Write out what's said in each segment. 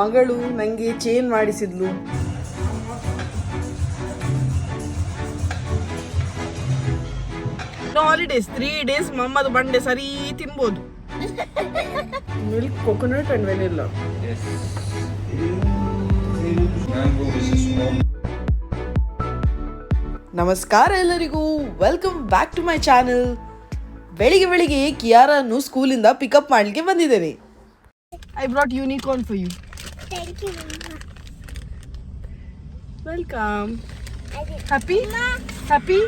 ಮಗಳು ನನಗೆ ಚೇನ್ ಮಾಡಿಸಿದ್ಲು. ಹಾಲಿಡೇಸ್ ತ್ರೀ ಡೇಸ್ ಮಮ್ಮದು ಬಂಡೆ ಸರಿ ತಿನ್ಬೋದು. ಮಿಲ್ಕ್ ಕೊಕೊನಟ್ ಅಂಡ್ ವೆನಿಲ್ಲ ನಮಸ್ಕಾರ ಎಲ್ಲರಿಗೂ. Welcome back to my channel ಬೆಳಿಗ್ಗೆ ಬೆಳಿಗ್ಗೆ ಕಿಯಾರನ್ನು ಸ್ಕೂಲಿಂದ ಪಿಕಪ್ ಮಾಡಲಿಕ್ಕೆ ಬಂದಿದ್ದೇನೆ I brought unicorn for you I happy happy.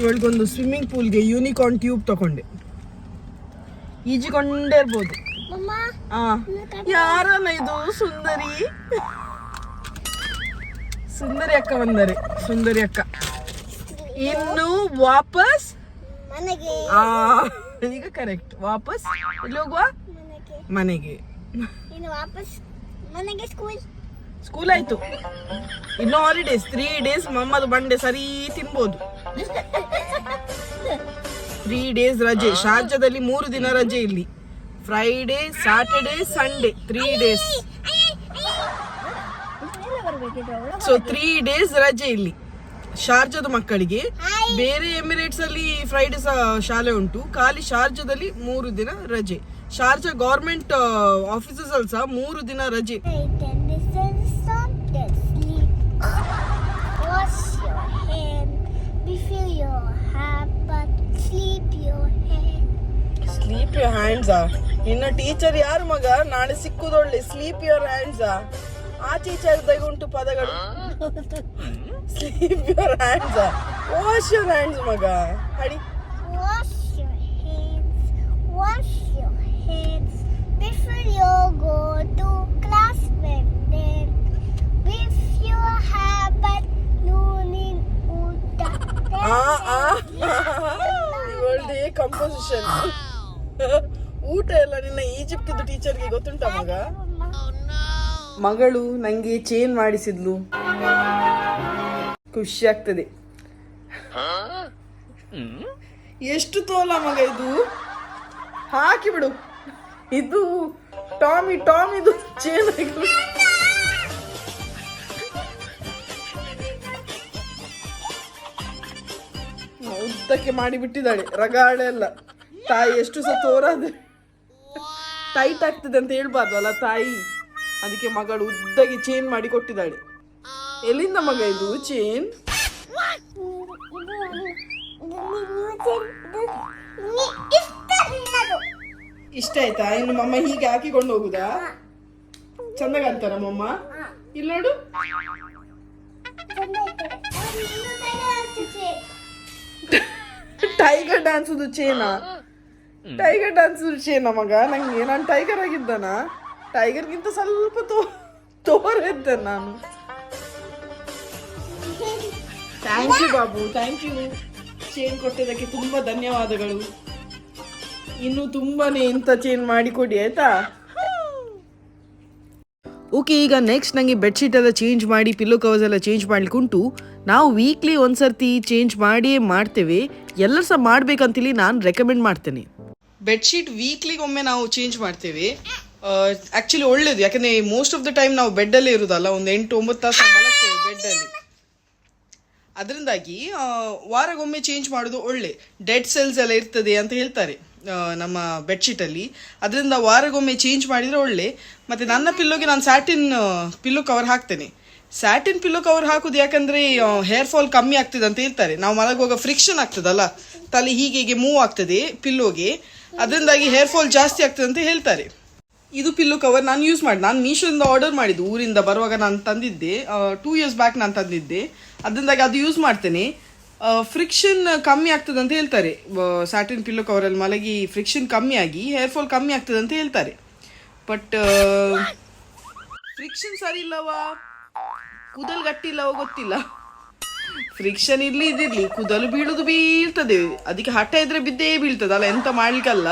ಇವಳಿಗೊಂದು swimming ಪೂಲ್ಗೆ ಯೂನಿಕಾರ್ನ್ ಟ್ಯೂಬ್ ತಗೊಂಡೆ. ಈಜಿಕೊಂಡೇ ಇರ್ಬೋದು ಯಾರನ್ನ ಇದು? ಸುಂದರಿ. ಸುಂದರಿ ಅಕ್ಕ ಬಂದರೆ. ಸುಂದರಿ ಅಕ್ಕ. ಇನ್ನು ವಾಪಸ್? ಈಗ ಕರೆಕ್ಟ್ ವಾಪಸ್? ಇಲ್ಲಿ ಹೋಗುವ? ಮನೆಗೆ. ಇನ್ನು ವಾಪಸ್ ಸ್ಕೂಲ್ ಸ್ಕೂಲ್ ಆಯ್ತು. ಇನ್ನು ಹಾಲಿಡೇಸ್ ತ್ರೀ ಡೇಸ್ ಮಮ್ಮದು ಬಂಡೆ ಸರಿ ತಿನ್ಬೋದು. ತ್ರೀ ಡೇಸ್ ರಜೆ. ಶಾರ್ಜಾದಲ್ಲಿ ಮೂರು ದಿನ ರಜೆ ಇಲ್ಲಿ. Friday Saturday Sunday three days so three days ರಜೆ ಇಲ್ಲಿ. ಶಾರ್ಜಾದ ಮಕ್ಕಳಿಗೆ. ಬೇರೆ ಎಮಿರೇಟ್ಸ್ ಅಲ್ಲಿ ಫ್ರೈಡೇ ಸಹ ಶಾಲೆ ಉಂಟು. ಖಾಲಿ ಶಾರ್ಜಾದಲ್ಲಿ ಮೂರು ದಿನ ರಜೆ. ಶಾರ್ಜಾ ಗೌರ್ಮೆಂಟ್ ಆಫೀಸಸ್ ಅಲ್ಲಿ ಸಹ ಮೂರು ದಿನ ರಜೆ. ಸ್ಲೀಪ್ ಯುವರ್ ಹ್ಯಾಂಡ್ಸ್ ಇನ್ನು ಟೀಚರ್ ಯಾರು ಮಗ? ನಾಳೆ ಸಿಕ್ಕುದೊಳ್ಳೆ. ಸ್ಲೀಪ್ ಯುವರ್ ಹ್ಯಾಂಡ್ಸ್ ಆ? ಟೀಚರ್ ಉಂಟು ಪದಗಳು. Sleep your hands wash your hands ಮಗ. ಹಡಿ wash your hands hands you go to class. with them. if you have but noonin uta. Ah, ah, ಒಳ್ಳೆ composition. ಊಟ ಎಲ್ಲ ನಿನ್ನ ಈಜಿಪ್ಟ್ ಟೀಚರ್ಗೆ ಗೊತ್ತುಂಟ ಮಗ ಮಗಳು ನಂಗೆ ಚೇನ್ ಮಾಡಿಸಿದ್ಲು ಖುಷಿ ಆಗ್ತದೆ ಎಷ್ಟು ತೋಲ ಮಗ ಇದು ಹಾಕಿ ಬಿಡು ಇದು ಟಾಮಿ ಟಾಮ್ ಇದು ಚೇನ್ ಉದ್ದಕ್ಕೆ ಮಾಡಿ ಬಿಟ್ಟಿದ್ದಾಳೆ. ರಗಾಳೆ ಎಲ್ಲ ತಾಯಿ ಎಷ್ಟು ಸಹ ತೋರಾದೆ. ಟೈಟ್ ಆಗ್ತದೆ ಅಂತ ಹೇಳ್ಬಾರ್ದು ಅಲ್ಲ ತಾಯಿ? ಅದಕ್ಕೆ ಮಗಳು ಉದ್ದಗೆ ಚೇನ್ ಮಾಡಿ ಕೊಟ್ಟಿದ್ದಾಳೆ. ಎಲ್ಲಿಂದ ಮಗ ಇದು? ಚೇನ್ ಇಷ್ಟ ಆಯ್ತಾ? ಇನ್ನು ಮಮ್ಮ ಹೀಗೆ ಹಾಕಿಕೊಂಡು ಹೋಗುದಾ? ಚಂದ ಕಾಣ್ತಾರ ಮಮ್ಮ ಇಲ್ಲಿ ನೋಡು. ಟೈಗರ್ ಡ್ಯಾನ್ಸ್ ಚೇನಾ? ಟೈಗರ್ ಡ್ಯಾನ್ಸ್ ಚೇನಾ ಮಗ? ನಂಗೆ ನಾನು ಟೈಗರ್ ಆಗಿದ್ದಾನ? ಟೈಗರ್ಗಿಂತ ಸ್ವಲ್ಪ ತೋ ತೋರಿದ್ದೆ ನಾನು. ಥ್ಯಾಂಕ್ ಯು ಬಾಬು. ಥ್ಯಾಂಕ್ ಯು ಚೇನ್ ಕೊಟ್ಟಿದ್ದಕ್ಕೆ ತುಂಬಾ ಧನ್ಯವಾದಗಳು. ಇನ್ನು ತುಂಬಾನೇ ಎಂತ ಚೇಂಜ್ ಮಾಡಿ ಕೊಡಿ ಆಯ್ತಾ? ಓಕೆ ಈಗ ನೆಕ್ಸ್ಟ್ ನನಗೆ ಬೆಡ್ಶೀಟ್ ಎಲ್ಲ ಚೇಂಜ್ ಮಾಡಿ ಪಿಲ್ಲೋ ಕವರ್ಸ್ ಎಲ್ಲ ಚೇಂಜ್ ಮಾಡ್ಲಿಕ್ಕುಂಟು. ನಾವು ವೀಕ್ಲಿ ಒಂದ್ಸರ್ತಿ ಚೇಂಜ್ ಮಾಡಿಯೇ ಮಾಡ್ತೇವೆ. ಎಲ್ಲರೂ ಸಹ ಮಾಡ್ಬೇಕಂತೇಳಿ ನಾನು ರೆಕಮೆಂಡ್ ಮಾಡ್ತೇನೆ. ಬೆಡ್ಶೀಟ್ ವೀಕ್ಲಿಗೆ ಒಮ್ಮೆ ನಾವು ಚೇಂಜ್ ಮಾಡ್ತೇವೆ. ಆಕ್ಚುಲಿ ಒಳ್ಳೇದು ಯಾಕಂದ್ರೆ ಮೋಸ್ಟ್ ಆಫ್ ದ ಟೈಮ್ ನಾವು ಬೆಡ್ಡಲ್ಲೇ ಇರೋದಲ್ಲ ಒಂದು ಎಂಟು ಒಂಬತ್ತು ತಾಸು ಮಲಗ್ತೇವೆ ಬೆಡ್ಡಲ್ಲಿ ಅದರಿಂದಾಗಿ ಆ, ವಾರಗೊಮ್ಮೆ ಚೇಂಜ್ ಮಾಡೋದು ಒಳ್ಳೆ. ಡೆಡ್ ಸೆಲ್ಸ್ ಎಲ್ಲ ಇರ್ತದೆ ಅಂತ ಹೇಳ್ತಾರೆ. ನಮ್ಮ ಬೆಡ್ಶೀಟಲ್ಲಿ ಅದರಿಂದ ವಾರಗೊಮ್ಮೆ ಚೇಂಜ್ ಮಾಡಿದ್ರೆ ಒಳ್ಳೆ. ಮತ್ತೆ ನನ್ನ ಪಿಲ್ಲೋಗೆ ನಾನು ಸ್ಯಾಟಿನ್ ಪಿಲ್ಲೋ ಕವರ್ ಹಾಕ್ತೇನೆ. ಸ್ಯಾಟಿನ್ ಪಿಲ್ಲೋ ಕವರ್ ಹಾಕುದು ಯಾಕಂದ್ರೆ ಹೇರ್ ಫಾಲ್ ಕಮ್ಮಿ ಆಗ್ತದೆ ಅಂತ ಹೇಳ್ತಾರೆ. ನಾವು ಮಲಗುವಾಗ ಫ್ರಿಕ್ಷನ್ ಆಗ್ತದಲ್ಲ? ತಲೆ ಹೀಗೆ ಹೀಗೆ ಮೂವ್ ಆಗ್ತದೆ ಪಿಲ್ಲೋಗೆ ಅದರಿಂದಾಗಿ ಹೇರ್ ಫಾಲ್ ಜಾಸ್ತಿ ಆಗ್ತದೆ ಅಂತ ಹೇಳ್ತಾರೆ. ಇದು ಪಿಲ್ಲು ಕವರ್ ನಾನು ಯೂಸ್ ಮಾಡಿ, ನಾನು ಮೀಶೋದಿಂದ ಆರ್ಡರ್ ಮಾಡಿದ್ದು. ಊರಿಂದ ಬರುವಾಗ ನಾನು ತಂದಿದ್ದೆ. ಟೂ ಇಯರ್ಸ್ ಬ್ಯಾಕ್ ನಾನು ತಂದಿದ್ದೆ. ಅದರಿಂದಾಗಿ ಅದು ಯೂಸ್ ಮಾಡ್ತೇನೆ. ಫ್ರಿಕ್ಷನ್ ಕಮ್ಮಿ ಆಗ್ತದೆ ಅಂತ ಹೇಳ್ತಾರೆ ಸ್ಯಾಟಿನ್ ಪಿಲ್ಲೋ ಕವರಲ್ಲಿ ಮಲಗಿ ಫ್ರಿಕ್ಷನ್ ಕಮ್ಮಿ ಆಗಿ ಹೇರ್ ಫಾಲ್ ಕಮ್ಮಿ ಆಗ್ತದೆ ಅಂತ ಹೇಳ್ತಾರೆ ಬಟ್ ಫ್ರಿಕ್ಷನ್ ಸರಿ ಇಲ್ಲವಾ? ಕೂದಲು ಗಟ್ಟಿಲ್ಲವೋ ಗೊತ್ತಿಲ್ಲ. ಫ್ರಿಕ್ಷನ್ ಇರ್ಲಿ ಇದಿರ್ಲಿ, ಕೂದಲು ಬೀಳುದು ಬೀಳ್ತದೆ. ಅದಕ್ಕೆ ಹಠ ಇದ್ರೆ ಬಿದ್ದೇ ಬೀಳ್ತದಲ್ಲ ಎಂತ ಮಾಡ್ಲಿಕ್ಕಲ್ಲ.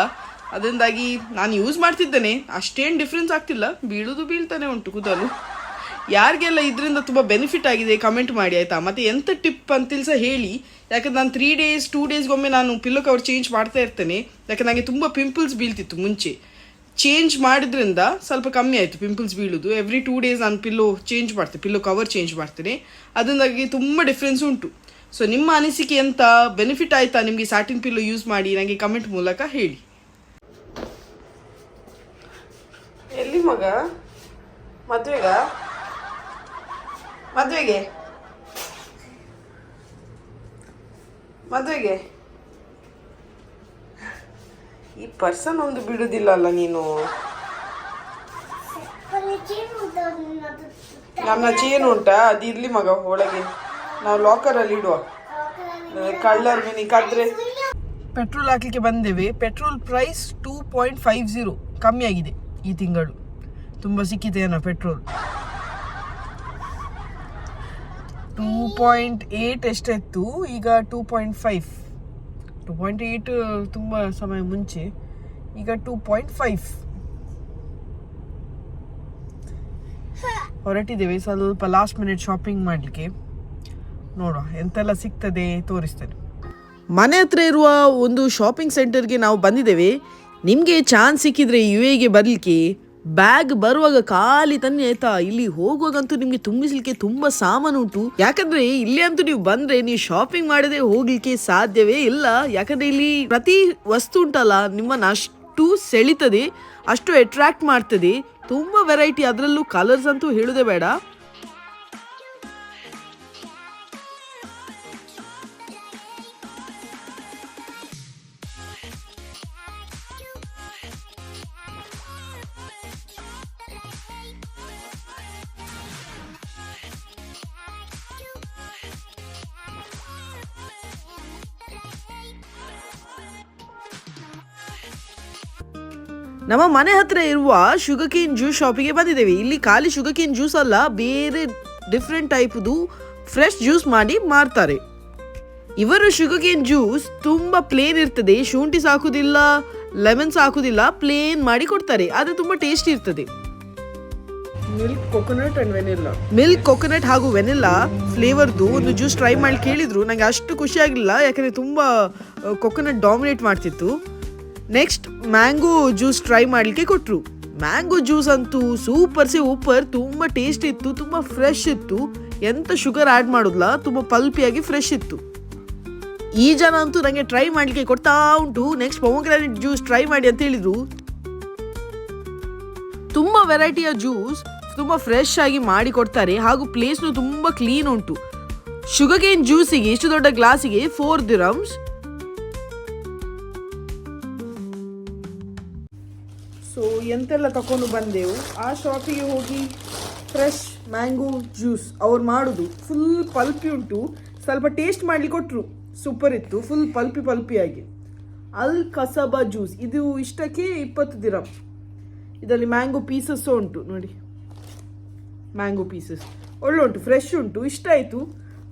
ಅದರಿಂದಾಗಿ ನಾನು ಯೂಸ್ ಮಾಡ್ತಿದ್ದೇನೆ. ಅಷ್ಟೇನು ಡಿಫ್ರೆನ್ಸ್ ಆಗ್ತಿಲ್ಲ. ಬೀಳುದು ಬೀಳ್ತಾನೆ ಉಂಟು ಕೂದಲು. ಯಾರಿಗೆಲ್ಲ ಇದರಿಂದ ತುಂಬ ಬೆನಿಫಿಟ್ ಆಗಿದೆ ಕಮೆಂಟ್ ಮಾಡಿ ಆಯಿತಾ? ಮತ್ತೆ ಎಂಥ ಟಿಪ್ ಅಂತ ಸಹ ಹೇಳಿ. ಯಾಕಂದ್ರೆ ನಾನು ತ್ರೀ ಡೇಸ್ ಟೂ ಡೇಸ್ಗೊಮ್ಮೆ ನಾನು ಪಿಲ್ಲೋ ಕವರ್ ಚೇಂಜ್ ಮಾಡ್ತಾ ಇರ್ತೇನೆ. ಯಾಕಂದ್ರೆ ನನಗೆ ತುಂಬ ಪಿಂಪಲ್ಸ್ ಬೀಳ್ತಿತ್ತು ಮುಂಚೆ. ಚೇಂಜ್ ಮಾಡಿದ್ರಿಂದ ಸ್ವಲ್ಪ ಕಮ್ಮಿ ಆಯಿತು ಪಿಂಪಲ್ಸ್ ಬೀಳೋದು. ಎವ್ರಿ ಟೂ ಡೇಸ್ ನಾನು ಪಿಲ್ಲೋ ಚೇಂಜ್ ಮಾಡ್ತೇನೆ ಪಿಲ್ಲೋ ಕವರ್ ಚೇಂಜ್ ಮಾಡ್ತೇನೆ. ಅದರಿಂದಾಗಿ ತುಂಬ ಡಿಫ್ರೆನ್ಸ್ ಉಂಟು. ಸೊ ನಿಮ್ಮ ಅನಿಸಿಕೆ ಎಂತ? ಬೆನಿಫಿಟ್ ಆಯ್ತಾ ನಿಮಗೆ ಸ್ಯಾಟಿನ್ ಪಿಲ್ಲೋ ಯೂಸ್ ಮಾಡಿ? ನನಗೆ ಕಮೆಂಟ್ ಮೂಲಕ ಹೇಳಿ. ಎಲ್ಲಿ ಮಗ? ಮದುವೆಗ? ಮದುವೆಗೆ? ಮದುವೆಗೆ? ಈ ಪರ್ಸನ್ ಒಂದು ಬಿಡುದಿಲ್ಲ ಅಲ್ಲ ನೀನು. ನನ್ನ ಚೇನ್ ಉಂಟಾ? ಅದು ಇರ್ಲಿ ಮಗ, ಒಳಗೆ. ನಾವು ಲಾಕರ್ ಅಲ್ಲಿ ಇಡುವ. ಕಳ್ಳರ್ ಮೀನಿ ಕದ್ರೆ. ಪೆಟ್ರೋಲ್ ಹಾಕ್ಲಿಕ್ಕೆ ಬಂದೇವೆ. Petrol price two point five zero ಕಮ್ಮಿ ಆಗಿದೆ ಈ ತಿಂಗಳು. ತುಂಬ ಸಿಕ್ಕಿದೆ ಏನೋ ಪೆಟ್ರೋಲ್ ಟೂ ಪಾಯಿಂಟ್ ಏಟ್ ಎಷ್ಟಿತ್ತು, ಈಗ two point five two point eight ತುಂಬ ಸಮಯ ಮುಂಚೆ, ಈಗ ಟೂ ಪಾಯಿಂಟ್ ಫೈವ್ ಹೊರಟಿದ್ದೇವೆ, ಸ್ವಲ್ಪ ಲಾಸ್ಟ್ ಮಿನಿಟ್ ಶಾಪಿಂಗ್ ಮಾಡಲಿಕ್ಕೆ. ನೋಡುವ, ಎಂತೆಲ್ಲ ಸಿಗ್ತದೆ ತೋರಿಸ್ತೇನೆ. ಮನೆ ಹತ್ರ ಇರುವ ಒಂದು ಶಾಪಿಂಗ್ ಸೆಂಟರ್ಗೆ ನಾವು ಬಂದಿದ್ದೇವೆ. ನಿಮಗೆ ಚಾನ್ಸ್ ಸಿಕ್ಕಿದ್ರೆ ಯು ಎಗೆ ಬರಲಿಕ್ಕೆ ಬ್ಯಾಗ್ ಬರುವಾಗ ಖಾಲಿ ತನ್ನಿ ಆಯ್ತಾ? ಇಲ್ಲಿ ಹೋಗುವಾಗಂತೂ ನಿಮ್ಗೆ ತುಂಬಿಸ್ಲಿಕ್ಕೆ ತುಂಬಾ ಸಾಮಾನು ಉಂಟು. ಯಾಕಂದ್ರೆ ಇಲ್ಲಿ ಅಂತೂ ನೀವು ಬಂದ್ರೆ ನೀವು ಶಾಪಿಂಗ್ ಮಾಡದೆ ಹೋಗ್ಲಿಕ್ಕೆ ಸಾಧ್ಯವೇ ಇಲ್ಲ. ಯಾಕಂದ್ರೆ ಇಲ್ಲಿ ಪ್ರತಿ ವಸ್ತು ಉಂಟಲ್ಲ, ನಿಮ್ಮನ್ನ ಅಷ್ಟು ಸೆಳಿತದೆ, ಅಷ್ಟು ಅಟ್ರಾಕ್ಟ್ ಮಾಡ್ತದೆ. ತುಂಬಾ ವೆರೈಟಿ ಅದರಲ್ಲೂ ಕಲರ್ಸ್ ಅಂತೂ ಹೇಳುದೇ ಬೇಡ. ನಮ್ಮ ಮನೆ ಹತ್ರ ಇರುವ ಶುಗರ್ ಕೇನ್ ಜ್ಯೂಸ್ ಶಾಪಿಗೆ ಬಂದಿದ್ದೇವೆ. ಇಲ್ಲಿ ಖಾಲಿ ಶುಗರ್ ಕೇನ್ ಜ್ಯೂಸ್ ಅಲ್ಲ ಬೇರೆ ಡಿಫ್ರೆಂಟ್ ಟೈಪ್ದು ಫ್ರೆಶ್ ಜ್ಯೂಸ್ ಮಾಡಿ ಮಾರ್ತಾರೆ. ಇವರು ಶುಗರ್ ಕೇನ್ ಜ್ಯೂಸ್ ತುಂಬಾ ಪ್ಲೇನ್ ಇರ್ತದೆ ಶುಂಠಿ ಸಾಕುದಿಲ್ಲ ಲೆಮನ್ ಸಾಕುದಿಲ್ಲ ಪ್ಲೇನ್ ಮಾಡಿ ಕೊಡ್ತಾರೆ. ಆದ್ರೆ ತುಂಬಾ ಟೇಸ್ಟಿ ಇರ್ತದೆ. Milk coconut and vanilla milk coconut ಹಾಗೂ ವೆನಿಲ್ಲಾ ಫ್ಲೇವರ್ದು ಒಂದು ಜ್ಯೂಸ್ ಟ್ರೈ ಮಾಡಿ ಕೇಳಿದ್ರು. ನಂಗೆ ಅಷ್ಟು ಖುಷಿ ಆಗಲಿಲ್ಲ ಯಾಕಂದ್ರೆ ತುಂಬಾ ಕೊಕೊನಟ್ ಡಾಮಿನೇಟ್ ಮಾಡ್ತಿತ್ತು. ನೆಕ್ಸ್ಟ್ ಮ್ಯಾಂಗೋ ಜ್ಯೂಸ್ ಟ್ರೈ ಮಾಡಲಿಕ್ಕೆ ಕೊಟ್ಟರು ಮ್ಯಾಂಗೋ ಜ್ಯೂಸ್ ಅಂತೂ ಸೂಪರ್ ಸೆ ಉಪ್ಪರ್ ತುಂಬ ಟೇಸ್ಟ್ ಇತ್ತು, ತುಂಬ ಫ್ರೆಶ್ ಇತ್ತು. ಎಂತ ಶುಗರ್ ಆ್ಯಡ್ ಮಾಡೋದಿಲ್ಲ ತುಂಬ ಪಲ್ಪಿಯಾಗಿ ಫ್ರೆಶ್ ಇತ್ತು. ಈ ಜನ ಅಂತೂ ನನಗೆ ಟ್ರೈ ಮಾಡಲಿಕ್ಕೆ ಕೊಡ್ತಾ ಉಂಟು. ನೆಕ್ಸ್ಟ್ ಪೊಮೊಗ್ರಾನೆಟ್ ಜ್ಯೂಸ್ ಟ್ರೈ ಮಾಡಿ ಅಂತ ಹೇಳಿದರು. ತುಂಬ ವೆರೈಟಿಯ ಜ್ಯೂಸ್ ತುಂಬ ಫ್ರೆಶ್ ಆಗಿ ಮಾಡಿ ಕೊಡ್ತಾರೆ. ಹಾಗೂ ಪ್ಲೇಸ್ನು ತುಂಬ ಕ್ಲೀನ್ ಉಂಟು. ಶುಗರ್ ಕೇನ್ ಜ್ಯೂಸಿಗೆ ಇಷ್ಟು ದೊಡ್ಡ ಗ್ಲಾಸಿಗೆ ಫೋರ್ ದಿರಮ್ಸ್ ಎಂತೆಲ್ಲ ತಕೊಂಡು ಬಂದೆವು ಆ ಶಾಪಿಗೆ ಹೋಗಿ ಫ್ರೆಶ್ ಮ್ಯಾಂಗೋ ಜ್ಯೂಸ್ ಅವ್ರು ಮಾಡೋದು. ಫುಲ್ ಪಲ್ಪಿ ಉಂಟು. ಸ್ವಲ್ಪ ಟೇಸ್ಟ್ ಮಾಡಲಿ ಕೊಟ್ಟರು ಸೂಪರ್ ಇತ್ತು. ಫುಲ್ ಪಲ್ಪಿ ಪಲ್ಪಿಯಾಗಿ. ಅಲ್ ಕಸಬಾ ಜ್ಯೂಸ್ ಇದು ಇಷ್ಟಕ್ಕೆ ಇಪ್ಪತ್ತು ದಿರಮ್ ಇದರಲ್ಲಿ ಮ್ಯಾಂಗೋ ಪೀಸಸ್ ಉಂಟು. ನೋಡಿ. ಮ್ಯಾಂಗೋ ಪೀಸಸ್ ಒಳ್ಳೆ ಉಂಟು. ಫ್ರೆಶ್ ಉಂಟು. ಇಷ್ಟ ಆಯಿತು.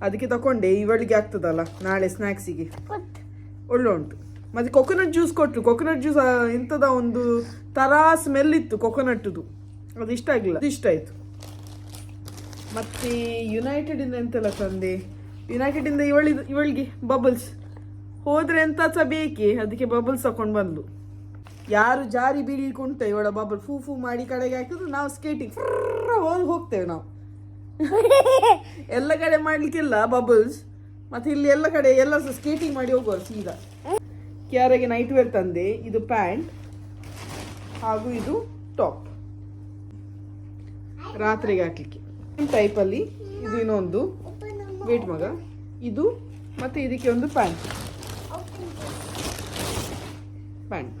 ಅದಕ್ಕೆ ತಗೊಂಡೆ ಇವಳಿಗೆ ಆಗ್ತದಲ್ಲ. ನಾಳೆ ಸ್ನ್ಯಾಕ್ಸಿಗೆ ಒಳ್ಳೆ ಉಂಟು. ಮತ್ತೆ ಕೊಕೊನಟ್ ಜ್ಯೂಸ್ ಕೊಟ್ಟರು ಕೊಕೊನಟ್ ಜ್ಯೂಸ್ ಇಂಥದ ಒಂದು ತರ ಸ್ಮೆಲ್ ಇತ್ತು ಕೊಕೊನಟ್ದು ಅದು ಇಷ್ಟ ಆಗಿಲ್ಲ. ಅದು ಇಷ್ಟ ಆಯಿತು. ಮತ್ತೆ ಯುನೈಟೆಡ್ ಇಂದ ಎಂತೆಲ್ಲ ತಂದೆ? ಯುನೈಟೆಡ್ ಇಂದ ಇವಳಿ ಇವಳಿಗೆ ಬಬಲ್ಸ್ ಹೋದ್ರೆ ಎಂತ ಸಹ ಬೇಕೇ? ಅದಕ್ಕೆ ಬಬಲ್ಸ್ ತಕೊಂಡು ಬಂದು ಯಾರು ಜಾರಿ ಬೀಳ್ಲಿಕ್ಕೆ ಉಂಟ ಇವಳ ಬಬಲ್ ಫೂ ಫೂ ಮಾಡಿ ಕಡೆಗೆ ಹಾಕಿದ್ರು ನಾವು ಸ್ಕೇಟಿಂಗ್ ಹೋಗಿ ಹೋಗ್ತೇವೆ ನಾವು. ಎಲ್ಲ ಕಡೆ ಮಾಡ್ಲಿಕ್ಕಿಲ್ಲ ಬಬಲ್ಸ್ ಮತ್ತೆ ಇಲ್ಲಿ ಎಲ್ಲ ಕಡೆ ಎಲ್ಲ ಸಹ ಸ್ಕೇಟಿಂಗ್ ಮಾಡಿ ಹೋಗುವ ಸೀದಾ. ಕ್ಯಾರಿಗೆ ನೈಟ್ ವೇರ್ ತಂದೆ, ಇದು ಪ್ಯಾಂಟ್, ಹಾಗೂ ಇದು ಟಾಪ್. ರಾತ್ರಿಗೆ ಹಾಕ್ಲಿಕ್ಕೆ. ಟೈಪಲ್ಲಿ ಇದು ಇನ್ನೊಂದು ವೇಟ್ ಮಗ. ಇದು ಮತ್ತೆ ಇದಕ್ಕೆ ಒಂದು ಪ್ಯಾಂಟ್. ಪ್ಯಾಂಟ್.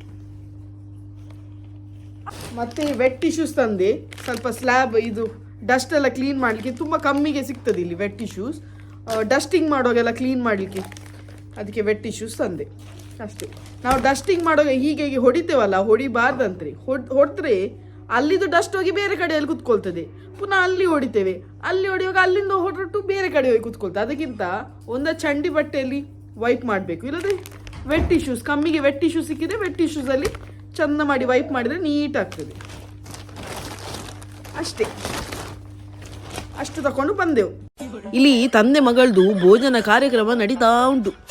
ಮತ್ತೆ ವೆಟ್ ಟಿಶ್ಯೂಸ್ ತಂದೆ. ಸ್ವಲ್ಪ ಸ್ಲ್ಯಾಬ್ ಇದು ಡಸ್ಟ್ ಎಲ್ಲ ಕ್ಲೀನ್ ಮಾಡಲಿಕ್ಕೆ ತುಂಬ ಕಮ್ಮಿಗೆ ಸಿಗ್ತದೆ ಇಲ್ಲಿ ವೆಟ್ ಟಿಶ್ಯೂಸ್ ಡಸ್ಟಿಂಗ್ ಮಾಡುವಾಗೆಲ್ಲ ಕ್ಲೀನ್ ಮಾಡಲಿಕ್ಕೆ. ಅದಕ್ಕೆ ವೆಟ್ ಟಿಶ್ಯೂಸ್ ತಂದೆ. ಅಷ್ಟೇ. ನಾವು ಡಸ್ಟಿಂಗ್ ಮಾಡುವಾಗ ಹೀಗೆ ಹೀಗೆ ಹೊಡಿತೇವಲ್ಲ, ಹೊಡಿಬಾರ್ದಂತ್ರಿ. ಹೊಡ್, ಹೊಡೆದ್ರೆ ಅಲ್ಲಿದು ಡಸ್ಟ್ ಹೋಗಿ ಬೇರೆ ಕಡೆಯಲ್ಲಿ ಕುತ್ಕೊಳ್ತದೆ. ಪುನಃ ಅಲ್ಲಿ ಹೊಡಿತೇವೆ. ಅಲ್ಲಿ ಹೊಡೆಯುವಾಗ ಅಲ್ಲಿಂದ ಹೊರಟು ಬೇರೆ ಕಡೆ ಹೋಗಿ ಕುತ್ಕೊಳ್ತದೆ ಅದಕ್ಕಿಂತ ಒಂದು ಚಂಡಿ ಬಟ್ಟೆಯಲ್ಲಿ ವೈಪ್ ಮಾಡಬೇಕು. ಇಲ್ಲದೆ ವೆಟ್ ಟಿಶ್ಯೂಸ್ ಕಮ್ಮಿಗೆ ವೆಟ್ ಟಿಶ್ಯೂ ಸಿಕ್ಕಿದೆ ವೆಟ್ ಟಿಶ್ಯೂಸಲ್ಲಿ ಚಂದ ಮಾಡಿ ವೈಪ್ ಮಾಡಿದರೆ ನೀಟ್ ಆಗ್ತದೆ. ಅಷ್ಟೇ. ಅಷ್ಟು ತಕೊಂಡು ಬಂದೆವು. ಇಲ್ಲಿ ತಂದೆ ಮಗಳದು ಭೋಜನ ಕಾರ್ಯಕ್ರಮ ನಡೀತಾ ಉಂಟು.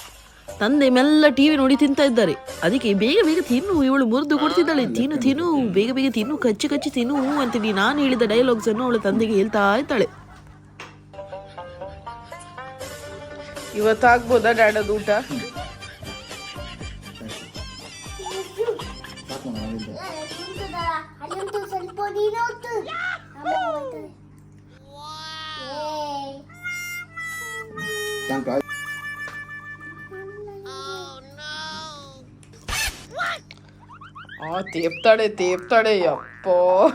ತಂದೆ ಮೆಲ್ಲ ಟಿವಿ ನೋಡಿ ತಿಂತಾ ಇದ್ದಾರೆ. ಅದಕ್ಕೆ ಬೇಗ ಬೇಗ ತಿನ್ನು ಇವಳು ಮುರಿದು ಕೊಡ್ತಿದ್ದಾಳೆ. ತಿನ್ನು ತಿನ್ನು ಬೇಗ ಬೇಗ ತಿನ್ನು ಕಚ್ಚಿ ಕಚ್ಚಿ ತಿನ್ನು ಅಂತೀನಿ ನಾನು ಹೇಳಿದ ಡೈಲಾಗ್ಸ್ ಅನ್ನು ಅವಳ ತಂದೆಗೆ ಹೇಳ್ತಾ ಇದ್ದಾಳೆ. ಇವತ್ತಾಗ್ಬೋದಾ ಡ್ಯಾಡದ ಊಟ ಆ ತೇಪ್ತಾಳೆ ತೇಪ್ತಾಳೆ ಯಪ್ಪೋ.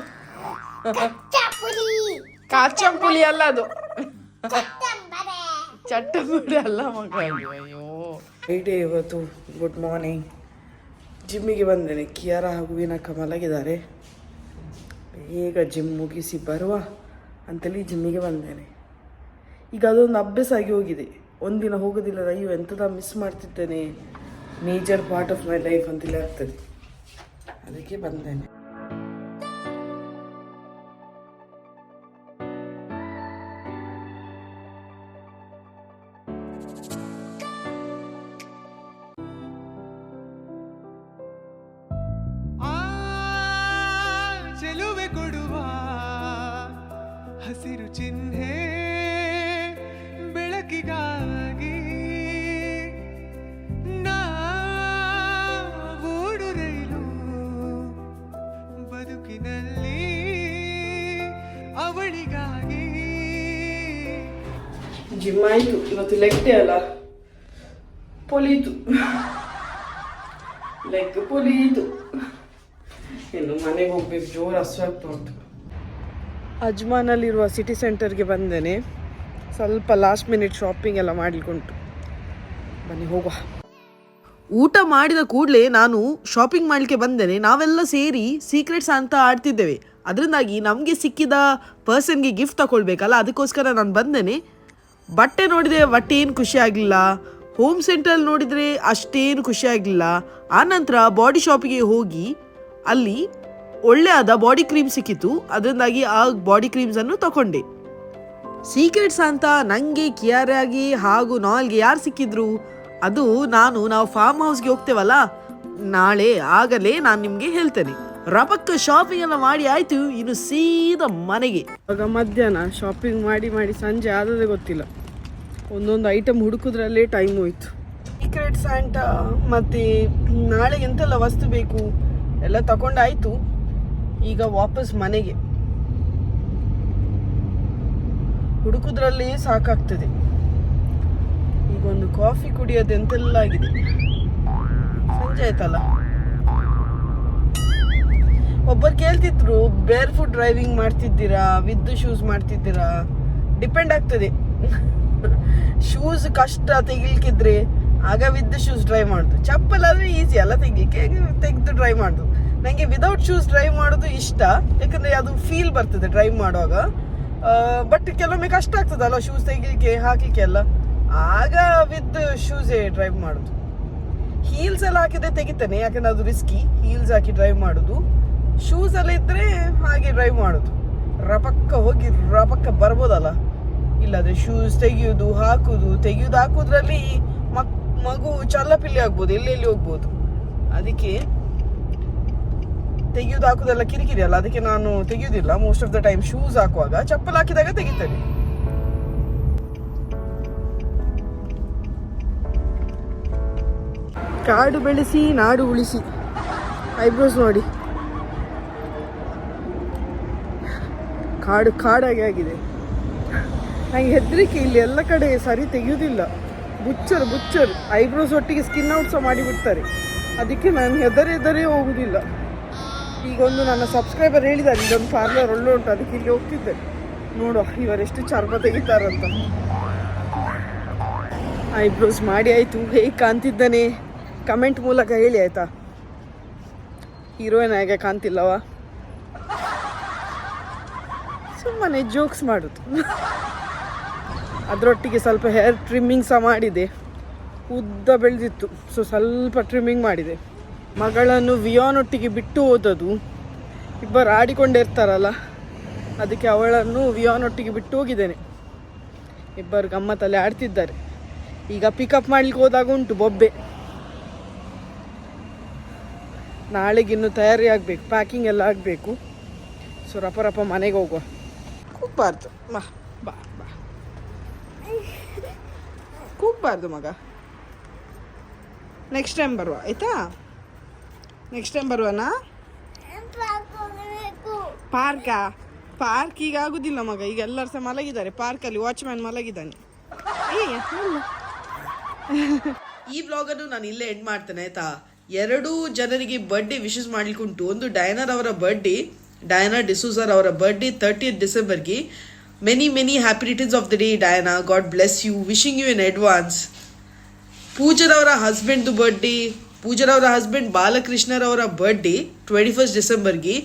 ಕಾಚಂಪುಲಿ ಅಲ್ಲ ಅದು. ಚಟ್ಟ ಚಟ್ಟಂಬುಡಿ ಅಲ್ಲ ಮಗ. ಅಯ್ಯೋ ಡೇ ಇವತ್ತು ಗುಡ್ ಮಾರ್ನಿಂಗ್ ಜಿಮ್ಮಿಗೆ ಬಂದೇನೆ. ಕಿಯಾರ ಹಾಗೂ ವಿನಕ ಈಗ ಬೇಗ ಜಿಮ್ ಮುಗಿಸಿ ಬರುವ ಅಂತೇಳಿ ಜಿಮ್ಮಿಗೆ ಬಂದೇನೆ. ಈಗ ಅದೊಂದು ಅಭ್ಯಾಸ ಆಗಿ ಹೋಗಿದೆ. ಒಂದಿನ ಹೋಗೋದಿಲ್ಲ. ಅಯ್ಯೋ ಎಂಥದ ಮಿಸ್ ಮಾಡ್ತಿದ್ದೇನೆ. Major part of my life ಅಂತೇಳಿ ಆಗ್ತದೆ. ಅದಕ್ಕೆ ಬಂದೇನೆ ಆ ಆಯಿತು ಇವತ್ತು ಲೆಗ್ ಡೇ ಅಲ್ಲ. ಪೊಲೀತು. ಲೆಗ್ ಪೊಲೀತು. ಇನ್ನು ಮನೆಗೆ ಹೋಗ್ಬೇಕು. ಜೋರು ಹಸ್ವಾಗ್ತಾ ಉಂಟು. ಅಜ್ಮಾನಲ್ಲಿರುವ ಸಿಟಿ ಸೆಂಟರ್ಗೆ ಬಂದೇನೆ. ಸ್ವಲ್ಪ ಲಾಸ್ಟ್ ಮಿನಿಟ್ ಶಾಪಿಂಗ್ ಎಲ್ಲ ಮಾಡಲಿಕ್ಕುಂಟು. ಬನ್ನಿ, ಹೋಗುವ. ಊಟ ಮಾಡಿದ ಕೂಡಲೇ ನಾನು ಶಾಪಿಂಗ್ ಮಾಡಲಿಕ್ಕೆ ಬಂದೇನೆ. ನಾವೆಲ್ಲ ಸೇರಿ ಸೀಕ್ರೆಟ್ಸ್ ಅಂತ ಆಡ್ತಿದ್ದೇವೆ. ಅದರಿಂದಾಗಿ ನಮಗೆ ಸಿಕ್ಕಿದ ಪರ್ಸನ್ಗೆ ಗಿಫ್ಟ್ ತಗೊಳ್ಬೇಕಲ್ಲ ಅದಕ್ಕೋಸ್ಕರ ನಾನು ಬಂದೇನೆ. ಬಟ್ಟೆ ನೋಡಿದೆ ಬಟ್ಟೆ ಏನು ಖುಷಿ ಆಗಲಿಲ್ಲ ಹೋಮ್ ಸೆಂಟ್ರಲ್ಲಿ ನೋಡಿದರೆ ಅಷ್ಟೇನು ಖುಷಿ ಆಗಲಿಲ್ಲ ಆನಂತರ ಬಾಡಿ ಶಾಪಿಗೆ ಹೋಗಿ ಅಲ್ಲಿ ಒಳ್ಳೆಯಾದ ಬಾಡಿ ಕ್ರೀಮ್ ಸಿಕ್ಕಿತು. ಅದರಿಂದಾಗಿ ಆ ಬಾಡಿ ಕ್ರೀಮ್ಸನ್ನು ತಗೊಂಡೆ ಸೀಕ್ರೆಟ್ಸ್ ಅಂತ ನನಗೆ ಆಗಿ ಹಾಗೂ ನಾಲ್ಗೆ ಯಾರು ಸಿಕ್ಕಿದ್ರು? ಅದು ನಾನು, ನಾವು ಫಾರ್ಮ್ ಹೌಸ್ಗೆ ಹೋಗ್ತೇವಲ್ಲ? ನಾಳೆ ಆಗಲೇ ನಾನು ನಿಮಗೆ ಹೇಳ್ತೇನೆ. ರಪಕ್ಕ ಶಾಪಿಂಗ್ ಎಲ್ಲ ಮಾಡಿ ಆಯ್ತು, ಇನ್ನು ಸೀದಾ ಮನೆಗೆ. ಇವಾಗ ಮಧ್ಯಾಹ್ನ ಶಾಪಿಂಗ್ ಮಾಡಿ ಮಾಡಿ ಸಂಜೆ ಆದದೇ ಗೊತ್ತಿಲ್ಲ. ಒಂದೊಂದು ಐಟಮ್ ಹುಡುಕಿದ್ರಲ್ಲೇ ಟೈಮ್ ಹೋಯ್ತು. ಸೀಕ್ರೆಟ್ ಸ್ಯಾಂಟಾ ಮತ್ತು ನಾಳೆ ಎಂತೆಲ್ಲ ವಸ್ತು ಬೇಕು ಎಲ್ಲ ತಗೊಂಡಾಯ್ತು ಈಗ ವಾಪಸ್ ಮನೆಗೆ. ಹುಡುಕುದ್ರಲ್ಲಿ ಸಾಕಾಗ್ತದೆ. ಈಗ ಒಂದು ಕಾಫಿ ಕುಡಿಯೋದು ಎಂತೆಲ್ಲ ಆಗಿದೆ. ಸಂಜೆ ಆಯ್ತಲ್ಲ? ಒಬ್ಬರು ಕೇಳ್ತಿದ್ರು ಬೇರ್ ಫುಡ್ ಡ್ರೈವಿಂಗ್ ಮಾಡ್ತಿದ್ದೀರಾ? ವಿದ್ ಶೂಸ್ ಮಾಡ್ತಿದ್ದೀರಾ? ಡಿಪೆಂಡ್ ಆಗ್ತದೆ. ಶೂಸ್ ಕಷ್ಟ ತೆಗಿಲಿಕ್ಕಿದ್ರೆ ಆಗ ವಿದ್ ಶೂಸ್ ಡ್ರೈವ್ ಮಾಡುದು. ಚಪ್ಪಲ್ ಆದ್ರೆ ಈಸಿ ಅಲ್ಲ ತೆಗಿಲಿಕ್ಕೆ ತೆಗೆದು ಡ್ರೈವ್ ಮಾಡುದು? ನನಗೆ ವಿದೌಟ್ ಶೂಸ್ ಡ್ರೈವ್ ಮಾಡೋದು ಇಷ್ಟ, ಯಾಕಂದ್ರೆ ಅದು ಫೀಲ್ ಬರ್ತದೆ ಡ್ರೈವ್ ಮಾಡುವಾಗ. ಬಟ್ ಕೆಲವೊಮ್ಮೆ ಕಷ್ಟ ಆಗ್ತದಲ್ಲ ಶೂಸ್ ತೆಗಿಲಿಕ್ಕೆ, ಹಾಕಲಿಕ್ಕೆ ಎಲ್ಲ? ಆಗ ವಿತ್ ಶೂಸೇ ಡ್ರೈವ್ ಮಾಡೋದು. ಹೀಲ್ಸ್ ಎಲ್ಲ ಹಾಕಿದ್ರೆ ತೆಗಿತಾನೆ, ಯಾಕಂದ್ರೆ ಅದು ರಿಸ್ಕಿ ಹೀಲ್ಸ್ ಹಾಕಿ ಡ್ರೈವ್ ಮಾಡೋದು. ಶೂಸ್ ಇದ್ದರೆ ಇದ್ರೆ ಹಾಗೆ ಡ್ರೈವ್ ಮಾಡೋದು. ರಪಕ್ಕ ಹೋಗಿ ರಪಕ್ಕ ಬರ್ಬೋದಲ್ಲ? ಇಲ್ಲಾದ್ರೆ ಶೂಸ್ ತೆಗೆಯೋದು, ಹಾಕುದು, ತೆಗೆಯೋದು ಹಾಕೋದ್ರಲ್ಲಿ ಮಕ್, ಮಗು ಚಲ್ಲಪಿಲ್ಲಿ ಆಗ್ಬೋದು, ಎಲ್ಲೆಲ್ಲಿ ಹೋಗ್ಬೋದು? ಅದಕ್ಕೆ ತೆಗೆಯೋದು ಹಾಕುದೆಲ್ಲ ಕಿರಿಕಿರಿ ಅಲ್ಲ, ಅದಕ್ಕೆ ನಾನು ತೆಗೆಯೋದಿಲ್ಲ. Most of the time shoes ಹಾಕುವಾಗ ಚಪ್ಪಲ್ ಹಾಕಿದಾಗ ತೆಗಿತೇನೆ. ಕಾಡು ಬೆಳೆಸಿ, ನಾಡು ಉಳಿಸಿ. ಐಬ್ರೋಸ್ ನೋಡಿ. ಕಾಡು ಕಾಡಾಗಿ ಆಗಿದೆ. ನಂಗೆ ಹೆದರಿಕೆ ಇಲ್ಲಿ ಎಲ್ಲ ಕಡೆ ಸರಿ ತೆಗೆಯೋದಿಲ್ಲ. ಬುಚ್ಚರು ಬುಚ್ಚರು. ಐಬ್ರೋಸ್ ಒಟ್ಟಿಗೆ ಸ್ಕಿನ್ ಔಟ್ ಸಹ ಮಾಡಿಬಿಡ್ತಾರೆ. ಅದಕ್ಕೆ ನಾನು ಹೆದರೆ ಹೆದರೇ ಹೋಗುದಿಲ್ಲ. ಈಗ ಒಂದು ನನ್ನ ಸಬ್ಸ್ಕ್ರೈಬರ್ ಹೇಳಿದ್ದಾರೆ ಇದೊಂದು ಪಾರ್ಲರ್ ಒಳ್ಳೆ ಉಂಟು, ಅದಕ್ಕೆ ಇಲ್ಲಿ ಹೋಗ್ತಿದ್ದೆ. ನೋಡುವ ಇವರೆಷ್ಟು ಚರ್ಮ ತೆಗಿತಾರಂತ. ಐಬ್ರೋಸ್ ಮಾಡಿ ಆಯಿತು, ಹೇಗೆ ಕಾಣ್ತಿದ್ದಾನೆ? ಕಮೆಂಟ್ ಮೂಲಕ ಹೇಳಿ ಆಯಿತಾ? ಹೀರೋಯಿನ್ ಹೇಗೆ ಕಾಣ್ತಿಲ್ಲವ? ಸುಮ್ಮನೆ ಜೋಕ್ಸ್ ಮಾಡೋದು. ಅದರೊಟ್ಟಿಗೆ ಸ್ವಲ್ಪ ಹೇರ್ ಟ್ರಿಮ್ಮಿಂಗ್ ಸಹ ಮಾಡಿದೆ. ಉದ್ದ ಬೆಳೆದಿತ್ತು ಸೊ ಸ್ವಲ್ಪ ಟ್ರಿಮ್ಮಿಂಗ್ ಮಾಡಿದೆ. ಮಗಳನ್ನು ವಿಯಾನೊಟ್ಟಿಗೆ ಬಿಟ್ಟು ಹೋದದು ಇಬ್ಬರು ಆಡಿಕೊಂಡಿರ್ತಾರಲ್ಲ ಅದಕ್ಕೆ ಅವಳನ್ನು ವಿಯಾನೊಟ್ಟಿಗೆ ಬಿಟ್ಟು ಹೋಗಿದ್ದೇನೆ. ಇಬ್ಬರು ಗಮ್ಮತ್ತಲ್ಲಿ ಆಡ್ತಿದ್ದಾರೆ. ಈಗ ಪಿಕಪ್ ಮಾಡ್ಲಿಕ್ಕೆ ಹೋದಾಗ ಉಂಟು ಬೊಬ್ಬೆ. ನಾಳೆಗಿನ್ನು ತಯಾರಿ ಆಗಬೇಕು ಪ್ಯಾಕಿಂಗ್ ಎಲ್ಲ ಆಗಬೇಕು. ಸೊ ರಪ ರಪ ಮನೆಗೆ ಹೋಗುವ. ಕೂಗ್ಬಾರ್ದು. ಬಾ ಬಾ ಬಾ. ಕೂಗಬಾರ್ದು ಮಗ. ನೆಕ್ಸ್ಟ್ ಟೈಮ್ ಬರುವ, ಆಯ್ತಾ? ನೆಕ್ಸ್ಟ್ ಟೈಮ್ ಬರುವನಾ? ಪಾರ್ಕಾ ಪಾರ್ಕ್ ಈಗ ಆಗುದಿಲ್ಲ ಮಗ, ಈಗ ಎಲ್ಲರೂ ಸಹ ಮಲಗಿದ್ದಾರೆ. ಪಾರ್ಕಲ್ಲಿ ವಾಚ್ಮ್ಯಾನ್ ಮಲಗಿದ್ದಾನೆ. ಈ ಬ್ಲಾಗ್ ವ್ಲಾಗನ್ನು ನಾನು ಇಲ್ಲೇ ಎಂಡ್ ಮಾಡ್ತೇನೆ, ಆಯ್ತಾ? ಎರಡು ಜನರಿಗೆ ಬರ್ಡೇ ವಿಶಸ್ ಮಾಡ್ಲಿಕ್ಕೆ ಉಂಟು ಒಂದು ಡೈನರ್ ಅವರ ಬರ್ಡೇ ಡಯನಾ ಡಿಸೂಸರ್ ಅವರ birthday thirty ಡಿಸೆಂಬರ್ಗೆ many many happy returns of the day Diana God bless you wishing you in advance ಪೂಜರವರ ಹಸ್ಬೆಂಡ್ದು ಬರ್ಡೇ ಪೂಜರವರ ಹಸ್ಬೆಂಡ್ ಬಾಲಕೃಷ್ಣರವರ birthday twenty first ಡಿಸೆಂಬರ್ಗೆ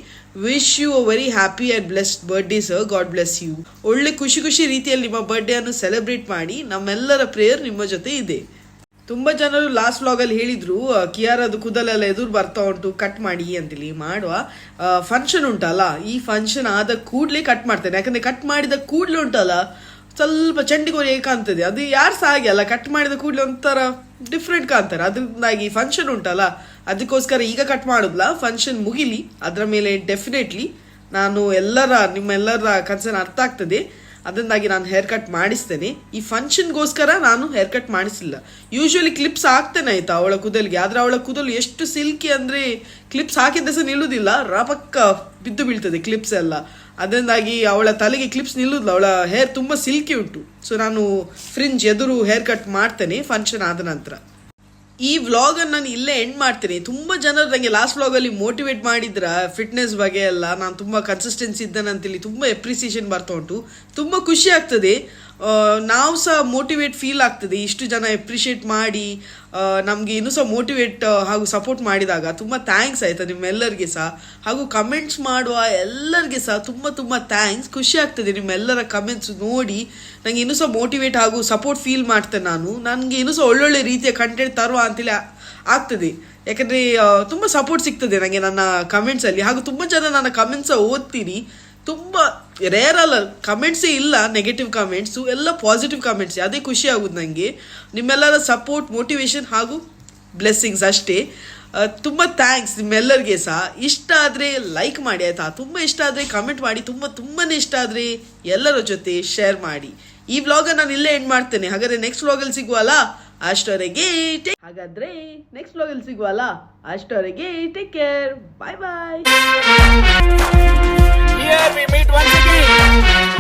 wish you a very happy and blessed birthday sir God bless you ಒಳ್ಳೆ ಖುಷಿ ಖುಷಿ ರೀತಿಯಲ್ಲಿ ನಿಮ್ಮ birthday ಅನ್ನು celebrate ಮಾಡಿ ನಮ್ಮೆಲ್ಲರ ಪ್ರೇಯರ್ ನಿಮ್ಮ ಜೊತೆ ಇದೆ. ತುಂಬ ಜನರು ಲಾಸ್ಟ್ ವ್ಲಾಗಲ್ಲಿ ಹೇಳಿದ್ರು ಕಿಯರ್ ಅದು ಕೂದಲೆಲ್ಲ ಎದುರು ಬರ್ತಾ ಉಂಟು ಕಟ್ ಮಾಡಿ ಅಂತೇಳಿ ಮಾಡುವ ಫಂಕ್ಷನ್ ಉಂಟಲ್ಲ, ಈ ಫಂಕ್ಷನ್ ಆದ ಕೂಡಲೇ ಕಟ್ ಮಾಡ್ತೇನೆ. ಯಾಕಂದ್ರೆ ಕಟ್ ಮಾಡಿದ ಕೂಡಲೇ ಉಂಟಲ್ಲ, ಸ್ವಲ್ಪ ಚಂಡಿಗೋರಿ ಕಾಣ್ತದೆ. ಅದು ಯಾರು ಸಹ ಅಲ್ಲ ಕಟ್ ಮಾಡಿದ ಕೂಡಲೇ ಒಂಥರ ಡಿಫ್ರೆಂಟ್ ಕಾಣ್ತಾರೆ. ಅದರಿಂದಾಗಿ ಫಂಕ್ಷನ್ ಉಂಟಲ್ಲ, ಅದಕ್ಕೋಸ್ಕರ ಈಗ ಕಟ್ ಮಾಡೋದಿಲ್ಲ. ಫಂಕ್ಷನ್ ಮುಗಿಲಿ, ಅದರ ಮೇಲೆ ಡೆಫಿನೆಟ್ಲಿ ನಾನು ಎಲ್ಲರ, ನಿಮ್ಮೆಲ್ಲರ ಕನ್ಸರ್ನ್ ಅರ್ಥ ಆಗ್ತದೆ. ಅದರಿಂದಾಗಿ ನಾನು ಹೇರ್ ಕಟ್ ಮಾಡಿಸ್ತೇನೆ. ಈ ಫಂಕ್ಷನ್ಗೋಸ್ಕರ ನಾನು ಹೇರ್ ಕಟ್ ಮಾಡಿಸಿಲ್ಲ. ಯೂಶ್ವಲಿ ಕ್ಲಿಪ್ಸ್ ಹಾಕ್ತೇನೆ ಆಯ್ತಾ ಅವಳ ಕೂದಲಿಗೆ. ಆದರೆ ಅವಳ ಕೂದಲು ಎಷ್ಟು ಸಿಲ್ಕಿ ಅಂದ್ರೆ ಕ್ಲಿಪ್ಸ್ ಹಾಕಿದ್ದ ಸಹ ನಿಲ್ಲುವುದಿಲ್ಲ ರಪಕ್ಕ ಬಿದ್ದು ಬೀಳ್ತದೆ ಕ್ಲಿಪ್ಸ್ ಎಲ್ಲ. ಅದರಿಂದಾಗಿ ಅವಳ ತಲೆಗೆ ಕ್ಲಿಪ್ಸ್ ನಿಲ್ಲುದಿಲ್ಲ. ಅವಳ ಹೇರ್ ತುಂಬ ಸಿಲ್ಕಿ ಉಂಟು. ಸೊ ನಾನು ಫ್ರಿಂಜ್ ಎದುರು ಹೇರ್ ಕಟ್ ಮಾಡ್ತೇನೆ ಫಂಕ್ಷನ್ ಆದ ನಂತರ. ಈ ವ್ಲಾಗ್ ಅನ್ನು ನಾನು ಇಲ್ಲೇ ಎಂಡ್ ಮಾಡ್ತೀನಿ. ತುಂಬ ಜನರು ನನಗೆ ಲಾಸ್ಟ್ ವ್ಲಾಗಲ್ಲಿ ಮೋಟಿವೇಟ್ ಮಾಡಿದ್ರ ಫಿಟ್ನೆಸ್ ಬಗ್ಗೆ ಎಲ್ಲ. ನಾನು ತುಂಬ ಕನ್ಸಿಸ್ಟೆನ್ಸಿ ಇದ್ದಾನಂತೇಳಿ ತುಂಬ ಎಪ್ರಿಸಿಯೇಷನ್ ಬರ್ತಾ ಉಂಟು. ತುಂಬ ಖುಷಿ ಆಗ್ತದೆ. ನಾವು ಸಹ ಮೋಟಿವೇಟ್ ಫೀಲ್ ಆಗ್ತದೆ. ಇಷ್ಟು ಜನ ಎಪ್ರಿಷಿಯೇಟ್ ಮಾಡಿ ನಮಗೆ ಇನ್ನೂ ಸಹ ಮೋಟಿವೇಟ್ ಹಾಗೂ ಸಪೋರ್ಟ್ ಮಾಡಿದಾಗ ತುಂಬ ಥ್ಯಾಂಕ್ಸ್ ಆಯಿತಾ ನಿಮ್ಮೆಲ್ಲರಿಗೆ ಸಹ. ಹಾಗೂ ಕಮೆಂಟ್ಸ್ ಮಾಡುವ ಎಲ್ಲರಿಗೆ ಸಹ ತುಂಬ ತುಂಬ ಥ್ಯಾಂಕ್ಸ್ ಖುಷಿ ಆಗ್ತದೆ ನಿಮ್ಮೆಲ್ಲರ ಕಮೆಂಟ್ಸ್ ನೋಡಿ. ನನಗೆ ಇನ್ನೂ ಸಹ ಮೋಟಿವೇಟ್ ಹಾಗೂ ಸಪೋರ್ಟ್ ಫೀಲ್ ಮಾಡ್ತೇನೆ ನಾನು. ನನಗೆ ಇನ್ನೂ ಸಹ ಒಳ್ಳೊಳ್ಳೆ ರೀತಿಯ ಕಂಟೆಂಟ್ ತರುವ ಅಂತೇಳಿ ಆಗ್ತದೆ. ಯಾಕಂದರೆ ತುಂಬ ಸಪೋರ್ಟ್ ಸಿಗ್ತದೆ ನನಗೆ ನನ್ನ ಕಮೆಂಟ್ಸಲ್ಲಿ ಹಾಗೂ ತುಂಬ ಜನ ನನ್ನ ಕಮೆಂಟ್ಸ ಓದ್ತೀರಿ ತುಂಬ ರೇರ್ ಅಲ್ಲ ಕಮೆಂಟ್ಸೇ ಇಲ್ಲ ನೆಗೆಟಿವ್ ಕಮೆಂಟ್ಸು ಎಲ್ಲ ಪಾಸಿಟಿವ್ ಕಮೆಂಟ್ಸ್ ಅದೇ ಖುಷಿ ಆಗೋದು ನನಗೆ ನಿಮ್ಮೆಲ್ಲರ ಸಪೋರ್ಟ್ ಮೋಟಿವೇಶನ್ ಹಾಗೂ ಬ್ಲೆಸ್ಸಿಂಗ್ಸ್ ಅಷ್ಟೇ. ತುಂಬ ಥ್ಯಾಂಕ್ಸ್ ನಿಮ್ಮೆಲ್ಲರಿಗೆ ಸಹ. ಇಷ್ಟ ಆದರೆ ಲೈಕ್ ಮಾಡಿ, ಆಯಿತಾ? ತುಂಬ ಇಷ್ಟ ಆದರೆ ಕಮೆಂಟ್ ಮಾಡಿ, ತುಂಬ ತುಂಬಾ ಇಷ್ಟ ಆದರೆ ಎಲ್ಲರ ಜೊತೆ ಶೇರ್ ಮಾಡಿ. ಈ ವ್ಲಾಗ ನಾನು ಇಲ್ಲೇ ಎಂಡ್ ಮಾಡ್ತೇನೆ. ಹಾಗಾದ್ರೆ ನೆಕ್ಸ್ಟ್ ವ್ಲಾಗಲ್ಲಿ ಸಿಗುವಲ್ಲ? ಅಷ್ಟವರೆಗೆ ಟೇಕ್ ಹಾಗಾದ್ರೆ ನೆಕ್ಸ್ಟ್ ವ್ಲಾಗಲ್ಲಿ ಸಿಗುವಲ್ಲ? ಅಷ್ಟವರೆಗೆ take care bye bye Here we meet once again.